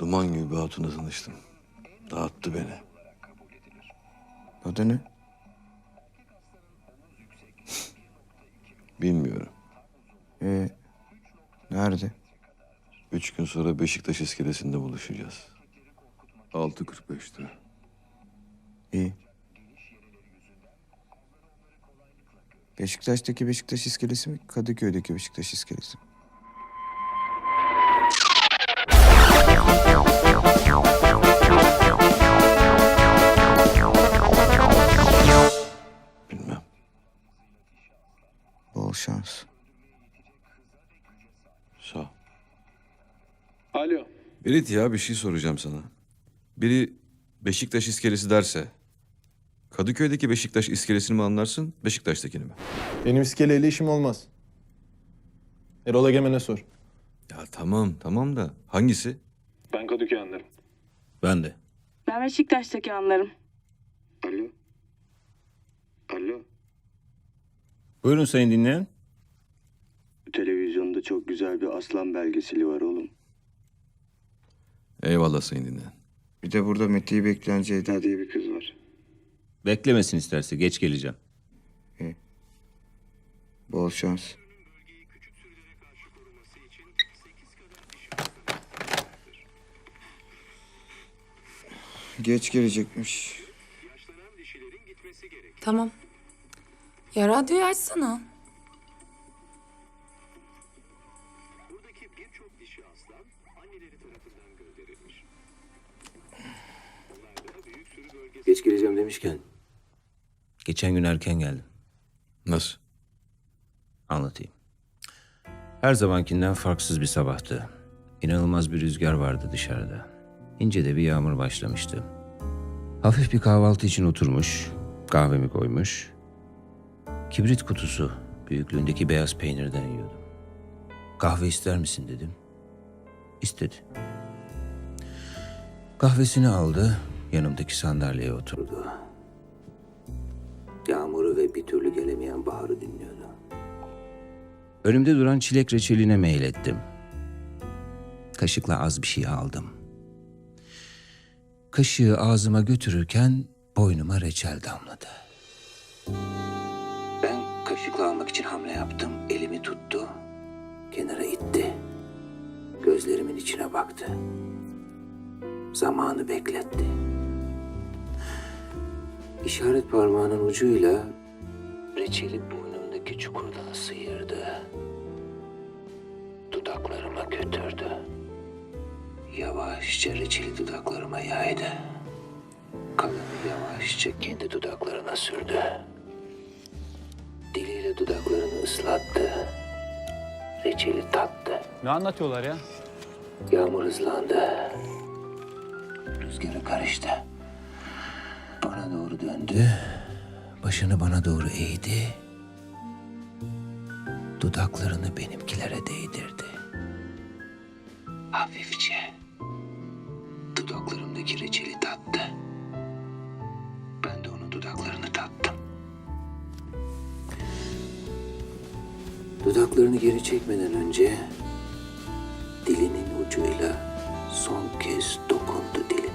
Duman gibi bir hatunla tanıştım. Dağıttı beni. Adı ne? Bilmiyorum. Ee, nerede? Üç gün sonra Beşiktaş iskelesinde buluşacağız. 6.45'te. İyi. Beşiktaş'taki Beşiktaş iskelesi mi? Kadıköy'deki Beşiktaş iskelesi mi? Bol şans. Sağ ol. Alo. Berit ya bir şey soracağım sana. Biri Beşiktaş iskelesi derse... Kadıköy'deki Beşiktaş iskelesini mi anlarsın, Beşiktaş'takini mi? Benim iskeleyle işim olmaz. Erol Egemen'e sor. Ya tamam, tamam da hangisi? Ben Kadıköy anlarım. Ben de. Ben Beşiktaş'taki anlarım. Alo. Alo. Buyurun sayın dinleyen. Televizyonda çok güzel bir aslan belgeseli var oğlum. Eyvallah sayın dinleyen. Bir de burada Mete'yi bekleyen Ceyda diye bir kız var. Beklemesin isterse geç geleceğim. Bol şans. Geç gelecekmiş. Tamam. Ya radyoyu açsana. Geç geleceğim demişken. Geçen gün erken geldim. Nasıl? Anlatayım. Her zamankinden farksız bir sabahtı. İnanılmaz bir rüzgar vardı dışarıda. İnce de bir yağmur başlamıştı. Hafif bir kahvaltı için oturmuş, kahvemi koymuş. Kibrit kutusu büyüklüğündeki beyaz peynirden yiyordum. Kahve ister misin dedim. İstedi. Kahvesini aldı, yanımdaki sandalyeye oturdu. Yağmuru ve bir türlü gelemeyen baharı dinliyordu. Önümde duran çilek reçeline meylettim. Kaşıkla az bir şey aldım. Kaşığı ağzıma götürürken boynuma reçel damladı. Kaşıkla almak için hamle yaptım. Elimi tuttu. Kenara itti. Gözlerimin içine baktı. Zamanı bekletti. İşaret parmağının ucuyla reçeli boynumdaki çukurdan sıyırdı. Dudaklarıma götürdü. Yavaşça reçeli dudaklarıma yaydı. Kalanı yavaşça kendi dudaklarına sürdü. Diliyle dudaklarını ıslattı. Reçeli tattı. Ne anlatıyorlar ya? Yağmur hızlandı. Rüzgarı karıştı. Bana doğru döndü. Başını bana doğru eğdi. Dudaklarını benimkilere değdirdi. Hafifçe. Dudaklarımdaki reçeli tattı. Ben de onun dudaklarını Dudaklarını geri çekmeden önce dilinin ucuyla son kez dokundu dilime.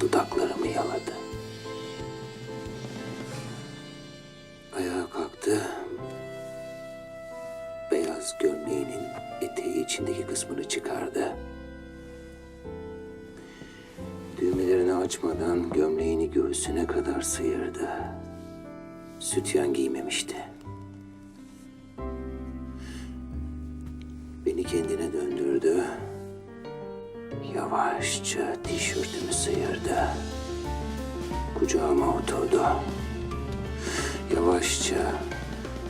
Dudaklarımı yaladı. Ayağa kalktı. Beyaz gömleğinin eteği içindeki kısmını çıkardı. Düğmelerini açmadan gömleğini göğsüne kadar sıyırdı. Sütyen giymemişti. Kendine döndürdü. Yavaşça tişörtümü sıyırdı. Kucağıma oturdu. Yavaşça,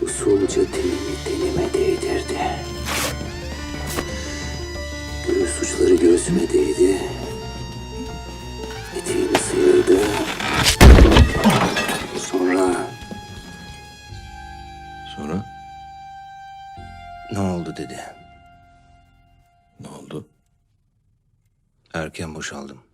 usulca telini tenime değdirdi. Göğüs uçları göğsüme değdi. Eteğimi sıyırdı. Sonra Sonra Ne oldu dedi. Erken boşaldım.